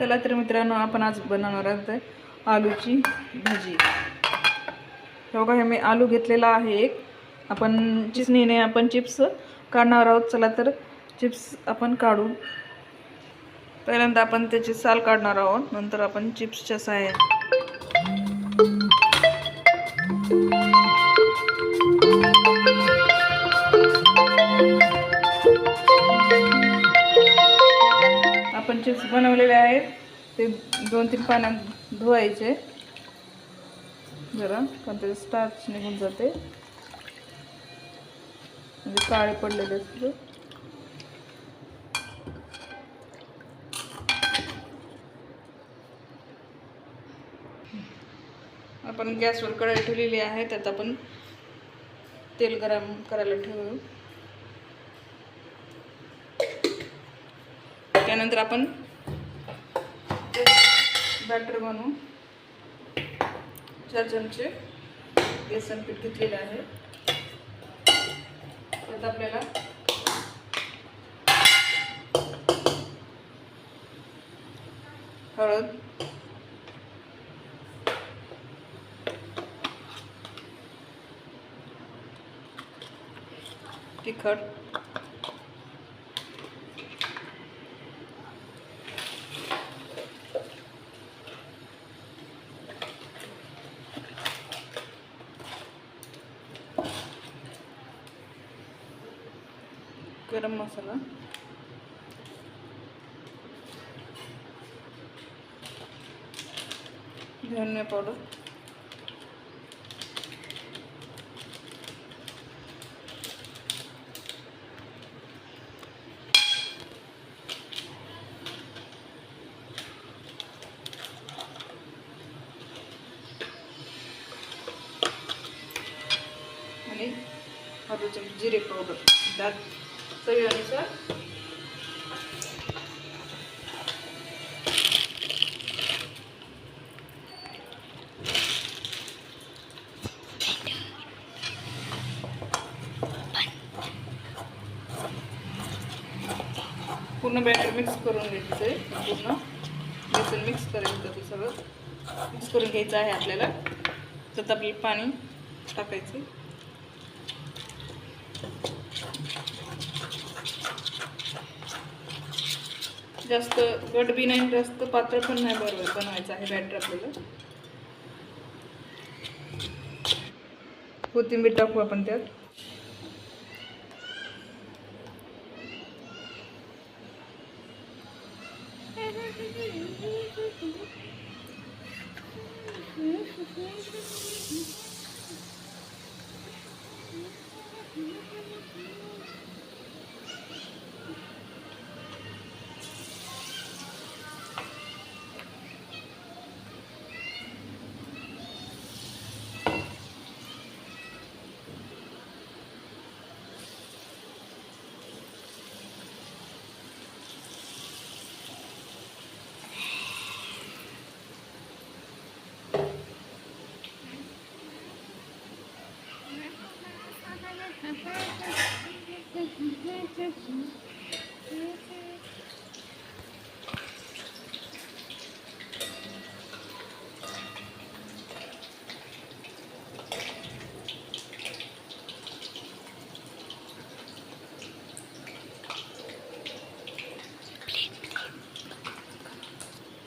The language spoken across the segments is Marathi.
चला तर मित्रांनो आपण आज बनवणार आहोत आलूची भाजी. हो हे बघा हे मी आलू घेतलेला आहे एक. आपण चिसणीने आपण चिप्स काढणार आहोत. चला तर चिप्स आपण काढू. पहिल्यांदा आपण त्याची साल काढणार आहोत. नंतर आपण चिप्सच्या साह्या ते दोन तीन पाण्यात धुवायचे. जरा पण त्याचे स्टार्च निघून जाते. म्हणजे काळे पडलेले असते आपण गॅसवर कढई ठेवलेली आहे त्यात आपण तेल गरम करायला ठेवू. त्यानंतर आपण बॅटर बनवून चार चमचे बेसन पीठ घेतलेले आहे. त्यात आपल्याला हळद तिखट गरम मसाला धनिया पावडर आणि अर्धा चमचे जिरे पावडर त्यात चवीनुसार पूर्ण बॅटर मिक्स करून घ्यायचं आहे. पूर्ण. बेसन मिक्स करायचं ते सगळं. मिक्स करून घ्यायचं आहे आपल्याला. त्यात आपल्याला पाणी टाकायचं जास्त गट बी नाही जास्त पातळ पण नाही बरोबर बनवायचं आहे बॅटर आपल्याला. कोथिंबीर टाकू आपण त्यात.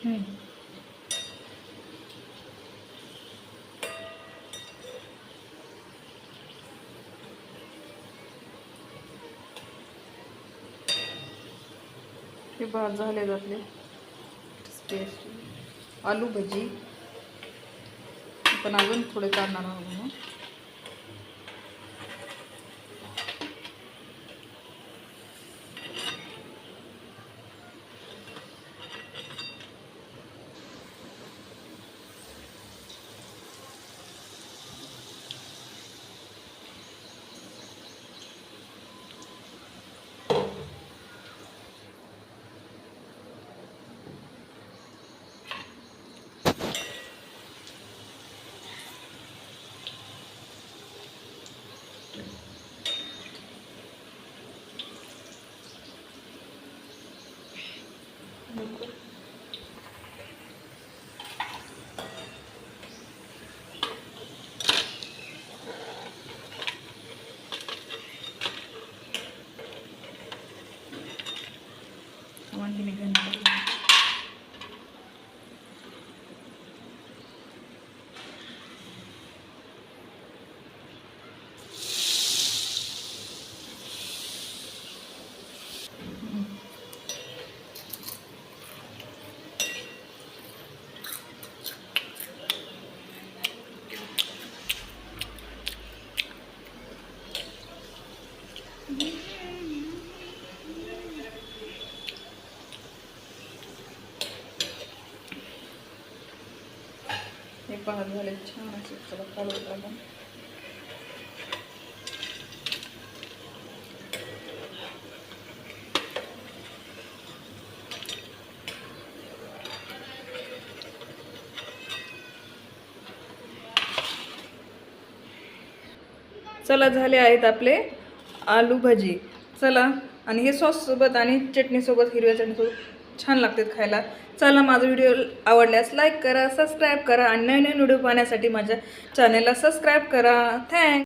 嗯。हे भात झाले जातले आलू भजी. पण अजून थोडे काढणार आहोत Awan ginaganito lang. पहा झाले. छान असे चला काढून टाका चला झाले आहेत आपले आलू भजी. चला आणि हे सॉससोबत आणि चटणीसोबत हिरव्या चटणीसोबत छान लागतात खायला. चला माझा व्हिडिओ आवडल्यास लाईक करा सबस्क्राईब करा आणि नवीन नवीन व्हिडिओ पाहण्यासाठी माझ्या चॅनेलला सबस्क्राईब करा. थँक